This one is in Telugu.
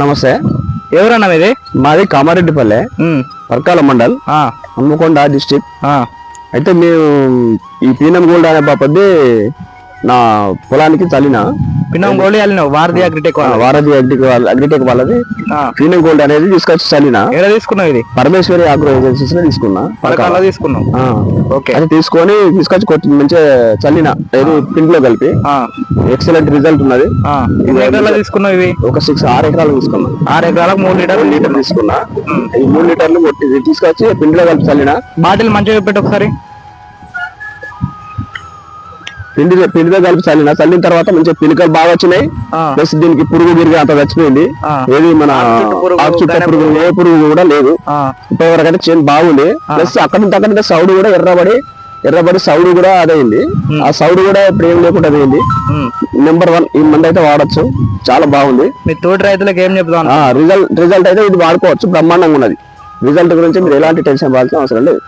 నమస్తే. ఎవరన్నా మీది? మాది కామారెడ్డిపల్లె ఉమ్, పర్కాల మండల్ హన్మకొండ డిస్టిక్. అయితే మేము ఈ పీనం గోల్డ్ అనే బాపద్ది నా పొలానికి చల్లిన. పిన్నం గోళీ వెళ్ళినావు భారతీయ అగ్రిటెక్ వారధి అగ్రిటెక్ వాళ్ళ అగ్రిటెక్ వాళ్ళది. పీనం గోల్డ్ అనేది తీసుకొచ్చి చల్లిన ఎక్కడ తీసుకున్నావు ఇది? పరమేశ్వరి ఆగ్రో ఏజెన్సీస్లో తీసుకున్నా. పథకాల్లో తీసుకున్నావు. ఆ, ఓకే. అది తీసుకొని తీసుకొచ్చి కొట్టి మంచిగా చల్లిన. ఏది పిండిలో కలిపి. ఆ, ఎక్సలెంట్ రిజల్ట్ ఉన్నది. తీసుకున్నావు ఇవి? ఒక సిక్స్ ఆరు ఎకరాలు తీసుకున్నా. ఆరు ఎకరాలకు మూడు లీటర్లు లీటర్ తీసుకున్నా. ఈ మూడు లీటర్లు కొట్టి తీసుకొచ్చి పిండిలో కలిపి చల్లిన. బాటిల్ మంచిగా పెట్టు ఒకసారి. పిండి పిండితో కలిపి చల్లిన చల్లిన తర్వాత మంచిగా పిలికలు బాగా వచ్చినాయి. ప్లస్ దీనికి పురుగు తిరిగి అంత చచ్చిపోయింది. ఏది మన చుట్టు పురుగు, ఏ పురుగు కూడా లేదు. ఇప్పటి వరకు అయితే చేను బాగుంది. ప్లస్ అక్కడ నుంచి అక్కడ సౌడు కూడా ఎర్రబడి ఎర్రబడి సౌడు కూడా అదైంది. ఆ సౌడు కూడా ఇప్పుడు ఏం లేకుండా అదైంది. నెంబర్ వన్ ఈ మంది అయితే వాడచ్చు. చాలా బాగుంది. మీ తోటి రైతులకు ఏం చెప్తాను ఆ రిజల్ట్ రిజల్ట్ అయితే ఇది వాడుకోవచ్చు. బ్రహ్మాండంగా ఉన్నది. రిజల్ట్ గురించి మీరు ఎలాంటి టెన్షన్ పడాల్సిన అవసరం లేదు.